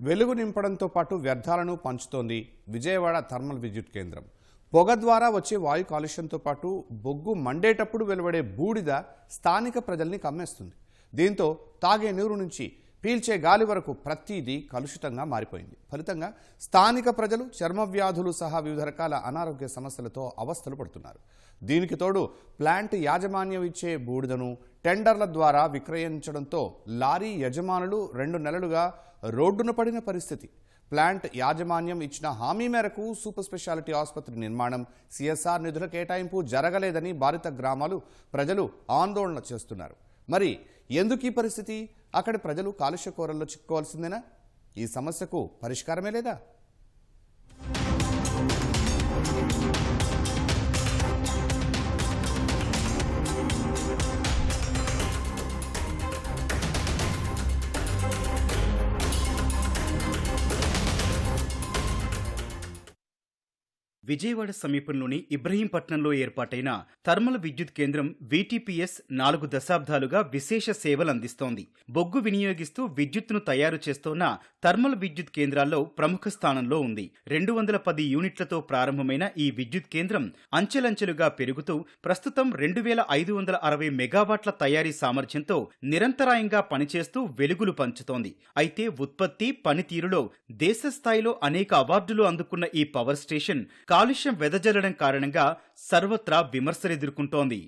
వెలుగు నింపడంతో పాటు వ్యర్థాలను పంచుతోంది విజయవాడ థర్మల్ విద్యుత్ కేంద్రం. పొగ ద్వారా వచ్చే వాయు కాలుష్యంతో పాటు బొగ్గు మండేటప్పుడు వెలువడే బూడిద స్థానిక ప్రజల్ని కమ్మేస్తుంది. దీంతో తాగే నీరు నుంచి పీల్చే గాలి వరకు ప్రతిదీ కలుషితంగా మారిపోయింది. ఫలితంగా స్థానిక ప్రజలు చర్మ వ్యాధులు సహా వివిధ రకాల అనారోగ్య సమస్యలతో అవస్థలు పడుతున్నారు. దీనికి తోడు ప్లాంట్ యాజమాన్యం ఇచ్చే బూడిదను టెండర్ల ద్వారా విక్రయించడంతో లారీ యజమానులు రెండు నెలలుగా రోడ్డున పడిన పరిస్థితి. ప్లాంట్ యాజమాన్యం ఇచ్చిన హామీ మేరకు సూపర్ స్పెషాలిటీ ఆసుపత్రి నిర్మాణం సిఎస్ఆర్ నిధుల కేటాయింపు జరగలేదని బాధిత గ్రామాలు ప్రజలు ఆందోళన చేస్తున్నారు. మరి ఎందుకు ఈ పరిస్థితి? అక్కడి ప్రజలు కాలుష్య కూరల్లో చిక్కుకోవాల్సిందేనా? ఈ సమస్యకు పరిష్కారమే లేదా? విజయవాడ సమీపంలోని ఇబ్రహీంపట్నంలో ఏర్పాటైన థర్మల్ విద్యుత్ కేంద్రం వీటీపీఎస్ నాలుగు దశాబ్దాలుగా విశేష సేవలు అందిస్తోంది. బొగ్గు వినియోగిస్తూ విద్యుత్తును తయారు చేస్తోన్న థర్మల్ విద్యుత్ కేంద్రాల్లో ప్రముఖ స్థానంలో ఉంది. రెండు వందల పది యూనిట్లతో ప్రారంభమైన ఈ విద్యుత్ కేంద్రం అంచెలంచెలుగా పెరుగుతూ ప్రస్తుతం రెండు వేల ఐదు వందల అరవై మెగావాట్ల తయారీ సామర్థ్యంతో నిరంతరాయంగా పనిచేస్తూ వెలుగులు పంచుతోంది. అయితే ఉత్పత్తి పనితీరులో దేశ స్థాయిలో అనేక అవార్డులు అందుకున్న ఈ పవర్ స్టేషన్ కాలుష్యం వెదజల్లడం కారణంగా సర్వత్రా విమర్శలు ఎదుర్కొంటోంది.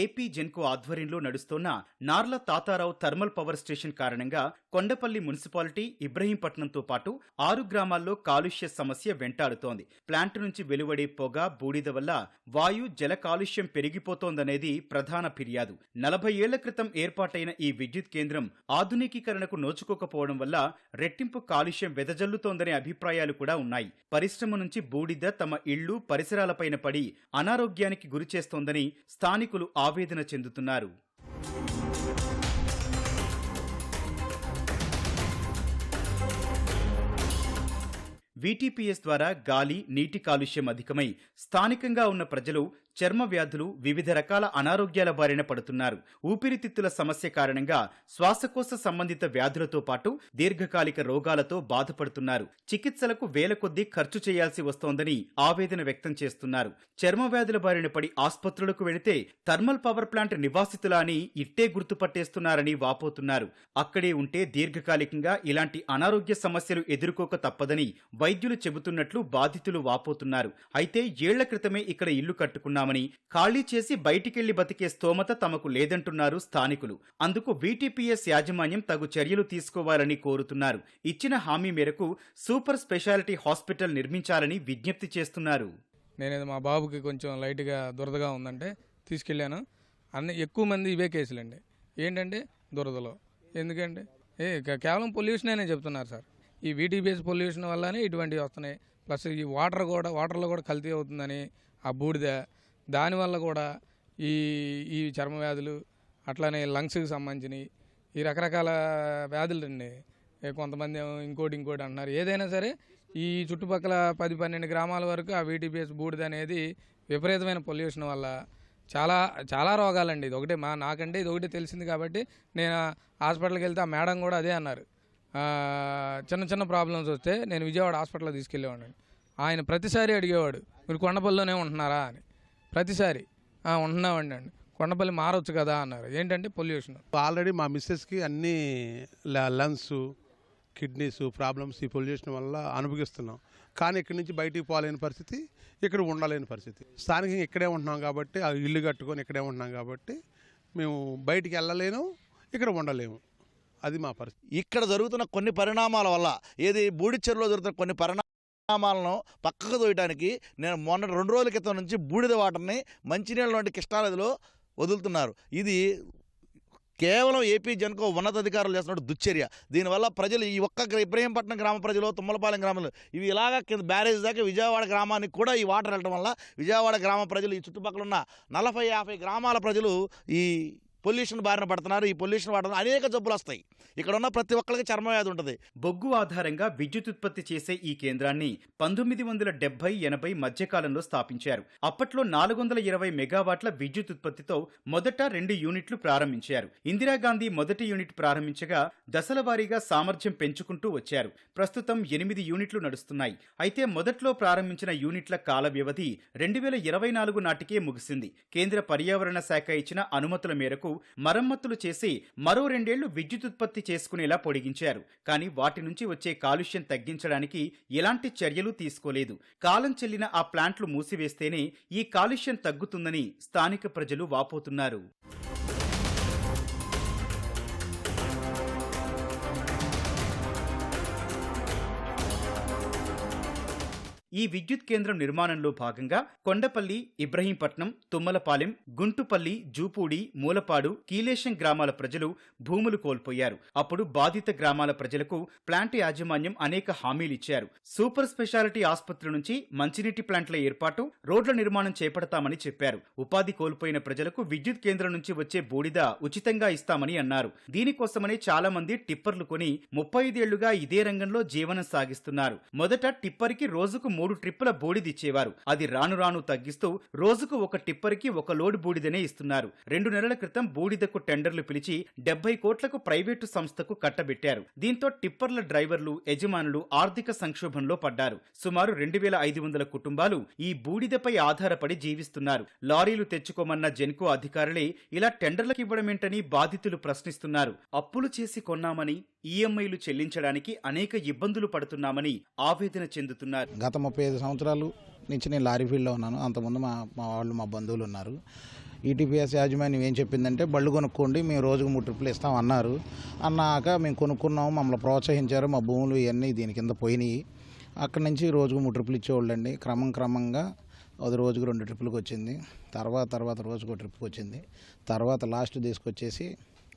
ఏపీ జెన్కో ఆధ్వర్యంలో నడుస్తోన్న Narla Tatarao thermal power station కారణంగా కొండపల్లి మున్సిపాలిటీ ఇబ్రహీంపట్నంతో పాటు ఆరు గ్రామాల్లో కాలుష్య సమస్య వెంటాడుతోంది. ప్లాంట్ నుంచి వెలువడే పొగ బూడిద వల్ల వాయు జల కాలుష్యం పెరిగిపోతోందనేది ప్రధాన ఫిర్యాదు. నలభై ఏళ్ళ క్రితం ఏర్పాటైన ఈ విద్యుత్ కేంద్రం ఆధునికీకరణకు నోచుకోకపోవడం వల్ల రెట్టింపు కాలుష్యం వెదజల్లుతోందనే అభిప్రాయాలు కూడా ఉన్నాయి. పరిశ్రమ నుంచి బూడిద తమ ఇళ్ళు పరిసరాలపైన పడి అనారోగ్యానికి గురిచేస్తోందని స్థానికులు ఆవేదన చెందుతున్నారు. వీటీపీఎస్ ద్వారా గాలి నీటి కాలుష్యం అధికమై స్థానికంగా ఉన్న ప్రజలు చర్మ వ్యాధులు వివిధ రకాల అనారోగ్యాల బారిన పడుతున్నారు. ఊపిరితిత్తుల సమస్య కారణంగా శ్వాసకోశ సంబంధిత వ్యాధులతో పాటు దీర్ఘకాలిక రోగాలతో బాధపడుతున్నారు. చికిత్సలకు వేల కొద్దీ ఖర్చు చేయాల్సి వస్తోందని ఆవేదన వ్యక్తం చేస్తున్నారు. చర్మ వ్యాధుల బారిన పడి ఆసుపత్రులకు వెళితే థర్మల్ పవర్ ప్లాంట్ నివాసితులా అని ఇట్టే గుర్తుపట్టేస్తున్నారని వాపోతున్నారు. అక్కడే ఉంటే దీర్ఘకాలికంగా ఇలాంటి అనారోగ్య సమస్యలు ఎదుర్కోక తప్పదని వైద్యులు చెబుతున్నట్లు బాధితులు వాపోతున్నారు. అయితే ఏళ్ళ క్రితమే ఇక్కడ ఇల్లు చేస్తామని ఖాళీ చేసి బయటికెళ్ళి బతికే స్తోమత తమకు లేదంటున్నారు స్థానికులు. అందుకు వీటీపీఎస్ యాజమాన్యం తగు చర్యలు తీసుకోవాలని కోరుతున్నారు. ఇచ్చిన హామీ మేరకు సూపర్ స్పెషాలిటీ హాస్పిటల్ నిర్మించాలని విజ్ఞప్తి చేస్తున్నారు. నేను మా బాబుకి కొంచెం లైట్గా దురదగా ఉందంటే తీసుకెళ్ళాను. అన్ని ఎక్కువ మంది ఇవే కేసులండి. ఏంటంటే దురదలో. ఎందుకంటే ఏ కేవలం పొల్యూషన్ అనే చెప్తున్నారు సార్. ఈ వీటీబీఎస్ పొల్యూషన్ వల్లనే ఇటువంటివి వస్తున్నాయి. ప్లస్ ఈ వాటర్ కూడా వాటర్లో కూడా కల్తీ అవుతుందని ఆ బూడిద దానివల్ల కూడా ఈ ఈ చర్మ వ్యాధులు అట్లానే లంగ్స్కి సంబంధించినవి ఈ రకరకాల వ్యాధులు అండి. కొంతమంది ఏమో ఇంకోటి ఇంకోటి అంటున్నారు. ఏదైనా సరే ఈ చుట్టుపక్కల పది పన్నెండు గ్రామాల వరకు ఆ వీటీపీఎస్ బూడిద అనేది విపరీతమైన పొల్యూషన్ వల్ల చాలా చాలా రోగాలండి. ఇది ఒకటే మా నాకంటే ఇది ఒకటి తెలిసింది కాబట్టి నేను హాస్పిటల్కి వెళ్తే ఆ మేడం కూడా అదే అన్నారు. చిన్న చిన్న ప్రాబ్లమ్స్ వస్తే నేను విజయవాడ హాస్పిటల్లో తీసుకెళ్ళేవాడిని. ఆయన ప్రతిసారి అడిగేవాడు మీరు కొండపల్లిలోనే ఉంటున్నారా? అని. ప్రతిసారి "ఆ, ఉంటున్నామండి అండి. కొండపల్లి మారొచ్చు కదా అన్నారు. ఏంటంటే పొల్యూషన్. ఆల్రెడీ మా మిస్సెస్కి అన్ని లంగ్స్ కిడ్నీస్ ప్రాబ్లమ్స్ ఈ పొల్యూషన్ వల్ల అనుభవిస్తున్నాం. కానీ ఇక్కడి నుంచి బయటికి పోలేని పరిస్థితి ఇక్కడ ఉండలేని పరిస్థితి. స్థానికంగా ఇక్కడే ఉంటున్నాం కాబట్టి ఆ ఇల్లు కట్టుకొని ఇక్కడే ఉంటున్నాం కాబట్టి మేము బయటికి వెళ్ళలేను ఇక్కడ ఉండలేము. అది మా పరిస్థితి. ఇక్కడ జరుగుతున్న కొన్ని పరిణామాల వల్ల ఏది బూడిచెరులో జరుగుతున్న కొన్ని గ్రామాలను పక్కకు తోయడానికి నేను మొన్న రెండు రోజుల క్రితం నుంచి బూడిద వాటర్ని మంచినీళ్ళ వంటి కృష్ణానదిలో వదులుతున్నారు. ఇది కేవలం ఏపీ జన్కో ఉన్నతాధికారులు చేస్తున్న దుశ్చర్య. దీనివల్ల ప్రజలు ఈ ఒక్క ఇబ్రహీంపట్నం గ్రామ ప్రజలు తుమ్మలపాలెం గ్రామంలో ఇవి ఇలాగా కింద బ్యారేజ్ దాకా విజయవాడ గ్రామానికి కూడా ఈ వాటర్ వెళ్ళడం వల్ల విజయవాడ గ్రామ ప్రజలు ఈ చుట్టుపక్కల ఉన్న నలభై యాభై గ్రామాల ప్రజలు ఈ పొల్యూషన్ బారిన పడుతున్నారు ఈ పొల్యూషన్ వాడడం అనేక జబ్బులు వస్తాయి. ఇక్కడ ఉన్న ప్రతి ఒక్కరికి చర్మవ్యాధి ఉంటుంది. బొగ్గు ఆధారంగా విద్యుత్ ఉత్పత్తి చేసే ఈ కేంద్రాన్ని పంతొమ్మిది వందల డెబ్బై ఎనభై మధ్యకాలంలో స్థాపించారు. అప్పట్లో నాలుగు వందల ఇరవై మెగావాట్ల విద్యుత్ ఉత్పత్తితో మొదట రెండు యూనిట్లు ప్రారంభించారు. ఇందిరాగాంధీ మొదటి యూనిట్ ప్రారంభించగా దశల వారీగా సామర్థ్యం పెంచుకుంటూ వచ్చారు. ప్రస్తుతం ఎనిమిది యూనిట్లు నడుస్తున్నాయి. అయితే మొదట్లో ప్రారంభించిన యూనిట్ల కాల వ్యవధి రెండు వేల ఇరవై నాలుగు నాటికే ముగిసింది. కేంద్ర పర్యావరణ శాఖ ఇచ్చిన అనుమతుల మేరకు మరమ్మతులు చేసి మరో రెండేళ్ళు విద్యుత్ ఉత్పత్తి చేసుకునేలా పొడిగించారు. కానీ వాటి నుంచి వచ్చే కాలుష్యం తగ్గించడానికి ఎలాంటి చర్యలు తీసుకోలేదు. కాలం చెల్లిన ఆ ప్లాంట్లు మూసివేస్తేనే ఈ కాలుష్యం తగ్గుతుందని స్థానిక ప్రజలు వాపోతున్నారు. ఈ విద్యుత్ కేంద్రం నిర్మాణంలో భాగంగా కొండపల్లి ఇబ్రహీంపట్నం తుమ్మలపాలెం గుంటుపల్లి జూపూడి మూలపాడు కీలేశం గ్రామాల ప్రజలు భూములు కోల్పోయారు. అప్పుడు బాధిత గ్రామాల ప్రజలకు ప్లాంట్ యాజమాన్యం అనేక హామీలిచ్చారు సూపర్ స్పెషాలిటీ ఆసుపత్రి నుంచి మంచినీటి ప్లాంట్ల ఏర్పాటు రోడ్ల నిర్మాణం చేపడతామని చెప్పారు. ఉపాధి కోల్పోయిన ప్రజలకు విద్యుత్ కేంద్రం నుంచి వచ్చే బూడిద ఉచితంగా ఇస్తామని అన్నారు. దీనికోసమనే చాలా మంది టిప్పర్లు కొని ముప్పై ఐదేళ్ళుగా ఇదే రంగంలో జీవనం సాగిస్తున్నారు. మొదట టిప్పర్కి రోజుకు మూడు ట్రిప్పుల బూడిదిచ్చేవారు. అది రాను రాను తగ్గిస్తూ రోజుకు ఒక టిప్పర్కి ఒక లోడ్ బూడిదనే ఇస్తున్నారు. రెండు నెలల క్రితం బూడిదకు టెండర్లు పిలిచి డెబ్బై కోట్లకు ప్రైవేటు సంస్థకు కట్టబెట్టారు. దీంతో టిప్పర్ల డ్రైవర్లు యజమానులు ఆర్థిక సంక్షోభంలో పడ్డారు. సుమారు రెండు వేల ఐదు వందల కుటుంబాలు ఈ బూడిదపై ఆధారపడి జీవిస్తున్నారు. లారీలు తెచ్చుకోమన్న జెన్కో అధికారులే ఇలా టెండర్లకు ఇవ్వడమేంటని బాధితులు ప్రశ్నిస్తున్నారు. అప్పులు చేసి కొన్నామని ఈఎంఐలు చెల్లించడానికి అనేక ఇబ్బందులు పడుతున్నామని ఆవేదన చెందుతున్నారు. గత ముప్పై ఐదు సంవత్సరాలు నుంచి నేను లారీ ఫీల్డ్లో ఉన్నాను. అంతకుముందు మా మా వాళ్ళు మా బంధువులు ఉన్నారు. ఈటీపీఎస్ యాజమాన్యం ఏం చెప్పిందంటే బళ్ళు కొనుక్కోండి మేము రోజుకు మూడు ట్రిప్పులు ఇస్తాం అన్నారు. అన్నాక మేము కొనుక్కున్నాము మమ్మల్ని ప్రోత్సహించారు మా భూములు ఇవన్నీ దీని కింద పోయినాయి. అక్కడి నుంచి రోజుకు మూడు ట్రిప్పులు ఇచ్చేవాళ్ళండి. క్రమం క్రమంగా అది రోజుకు రెండు ట్రిప్పులకు వచ్చింది. తర్వాత తర్వాత రోజుకు ఒక ట్రిప్కి వచ్చింది. తర్వాత లాస్ట్ తీసుకొచ్చేసి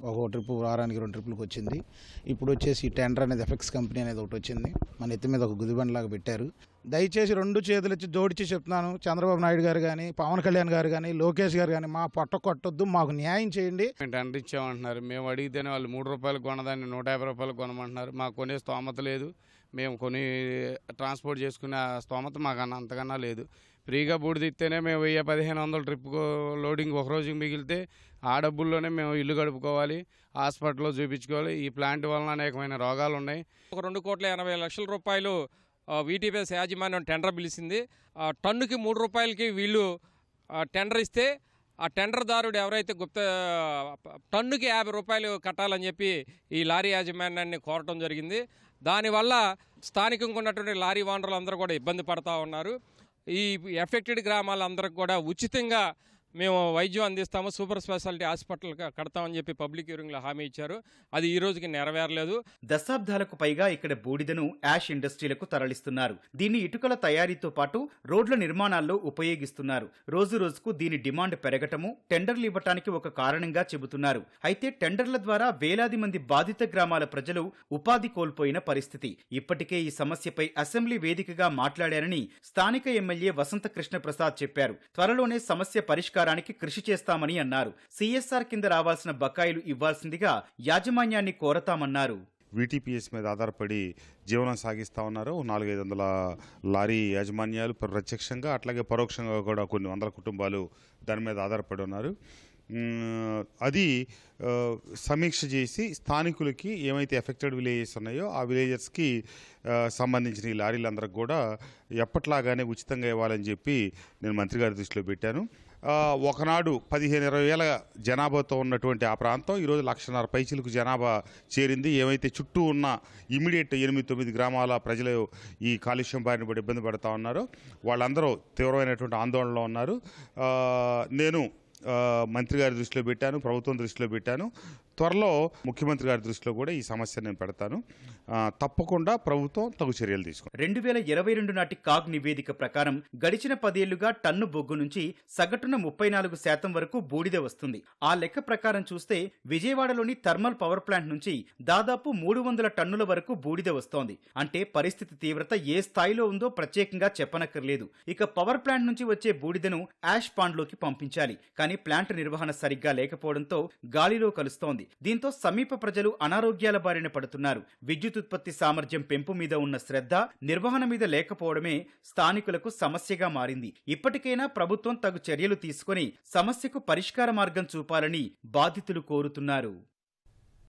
ఒక ట్రిప్ వారానికి రెండు ట్రిప్లకు వచ్చింది. ఇప్పుడు వచ్చేసి టెండర్ అనేది ఎఫెక్స్ కంపెనీ అనేది ఒకటి వచ్చింది. మన ఎత్తి మీద ఒక గుదిబండిలాగా పెట్టారు. దయచేసి రెండు చేతులు ఇచ్చి జోడించి చెప్తున్నాను. చంద్రబాబు నాయుడు గారు కానీ పవన్ కళ్యాణ్ గారు కానీ లోకేష్ గారు కానీ మా పొట్ట కొట్టొద్దు మాకు న్యాయం చేయండి. మేము టెండర్ ఇచ్చామంటున్నారు. మేము అడిగితేనే వాళ్ళు మూడు రూపాయలు కొనదాన్ని నూట యాభై రూపాయలు కొనమంటున్నారు. మాకు కొనే స్తోమత లేదు. మేము కొని ట్రాన్స్పోర్ట్ చేసుకునే ఆ స్తోమత మాకు అన్న అంతకన్నా లేదు. ఫ్రీగా బూడిదిస్తేనే మేము వెయ్యి పదిహేను వందల ట్రిప్ లోడింగ్ ఒక రోజుకి మిగిలితే ఆ డబ్బుల్లోనే మేము ఇల్లు గడుపుకోవాలి హాస్పిటల్లో చూపించుకోవాలి. ఈ ప్లాంట్ వలన అనేకమైన రోగాలు ఉన్నాయి ఒక రెండు కోట్ల ఎనభై లక్షల రూపాయలు వీటీపీఎస్ యాజమాన్యం టెండర్ పిలిచింది. ఆ, టన్నుకి మూడు రూపాయలకి వీళ్ళు టెండర్ ఇస్తే ఆ టెండర్దారుడు ఎవరైతే గుప్త టన్నుకి యాభై రూపాయలు కట్టాలని చెప్పి ఈ లారీ యాజమాన్యాన్ని కోరటం జరిగింది. దానివల్ల స్థానికంగా ఉన్నటువంటి లారీ వానరులు అందరూ కూడా ఇబ్బంది పడతా ఉన్నారు. ఈ ఎఫెక్టెడ్ గ్రామాలందరికి కూడా ఉచితంగా మేము వైద్యం అందిస్తాము సూపర్ స్పెషాలిటీ హాస్పిటల్ కడతామని చెప్పి పబ్లిక్ హియరింగ్లో హామీ ఇచ్చారు. అది ఈ రోజుకి నెరవేరలేదు. దశాబ్దాలకు పైగా ఇక్కడ బూడిదను యాష్ ఇండస్ట్రీలకు తరలిస్తున్నారు. దీన్ని ఇటుకల తయారీతో పాటు రోడ్ల నిర్మాణాల్లో ఉపయోగిస్తున్నారు. రోజు రోజుకు దీని డిమాండ్ పెరగటము టెండర్లు ఇవ్వటానికి ఒక కారణంగా చెబుతున్నారు. అయితే టెండర్ల ద్వారా వేలాది మంది బాధిత గ్రామాల ప్రజలు ఉపాధి కోల్పోయిన పరిస్థితి. ఇప్పటికే ఈ సమస్యపై అసెంబ్లీ వేదికగా మాట్లాడారని స్థానిక ఎమ్మెల్యే వసంత కృష్ణ ప్రసాద్ చెప్పారు. త్వరలోనే సమస్య పరిష్కారం పరిష్కారానికి కృషి చేస్తామని అన్నారు. సిఎస్ఆర్ కింద రావాల్సిన బకాయిలు ఇవ్వాల్సిందిగా యాజమాన్యాన్ని కోరతామన్నారు. వీటీపీఎస్ మీద ఆధారపడి జీవనం సాగిస్తూ ఉన్నారు. నాలుగైదు వందల లారీ యాజమాన్యాలు ప్రత్యక్షంగా అట్లాగే పరోక్షంగా కూడా కొన్ని వందల కుటుంబాలు దాని మీద ఆధారపడి ఉన్నారు. అది సమీక్ష చేసి స్థానికులకి ఏమైతే ఎఫెక్టెడ్ విలేజెస్ ఉన్నాయో ఆ విలేజెస్కి సంబంధించిన ఈ లారీలందరికి కూడా ఎప్పట్లాగానే ఉచితంగా ఇవ్వాలని చెప్పి నేను మంత్రి గారి దృష్టిలో పెట్టాను. ఒకనాడు పదిహేను ఇరవై వేల జనాభాతో ఉన్నటువంటి ఆ ప్రాంతం ఈరోజు లక్షన్నర పైచిలకు జనాభా చేరింది. ఏమైతే చుట్టూ ఉన్న ఇమీడియట్ ఎనిమిది తొమ్మిది గ్రామాల ప్రజలు ఈ కాలుష్యం బారిన పడి ఇబ్బంది పడుతూ ఉన్నారో వాళ్ళందరూ తీవ్రమైనటువంటి ఆందోళనలో ఉన్నారు. నేను మంత్రి గారి దృష్టిలో పెట్టాను ప్రభుత్వం దృష్టిలో పెట్టాను. త్వరలో ముఖ్యమంత్రి గారి దృష్టిలో కూడా ఈ సమస్య నేను పెడతాను. తప్పకుండా ప్రభుత్వం తగు చర్యలు తీసుకుంది రెండు వేల ఇరవై రెండు నాటి కాగ్ నివేదిక ప్రకారం గడిచిన పదేళ్ళుగా టన్ను బొగ్గు నుంచి సగటున ముప్పై నాలుగు శాతం వరకు బూడిద వస్తుంది. ఆ లెక్క ప్రకారం చూస్తే విజయవాడలోని థర్మల్ పవర్ ప్లాంట్ నుంచి దాదాపు మూడు వందల టన్నుల వరకు బూడిద వస్తోంది. అంటే పరిస్థితి తీవ్రత ఏ స్థాయిలో ఉందో ప్రత్యేకంగా చెప్పనక్కర్లేదు. ఇక పవర్ ప్లాంట్ నుంచి వచ్చే బూడిదను యాష్ పాండ్లోకి పంపించాలి. కానీ ప్లాంట్ నిర్వహణ సరిగ్గా లేకపోవడంతో గాలిలో కలుస్తోంది. దీంతో సమీప ప్రజలు అనారోగ్యాల బారిన పడుతున్నారు. విద్యుత్ ఉత్పత్తి సామర్థ్యం పెంపు మీద ఉన్న శ్రద్ధ నిర్వహణ మీద లేకపోవడమే స్థానికులకు సమస్యగా మారింది. ఇప్పటికైనా ప్రభుత్వం తగు చర్యలు తీసుకుని సమస్యకు పరిష్కార మార్గం చూపాలని బాధితులు కోరుతున్నారు.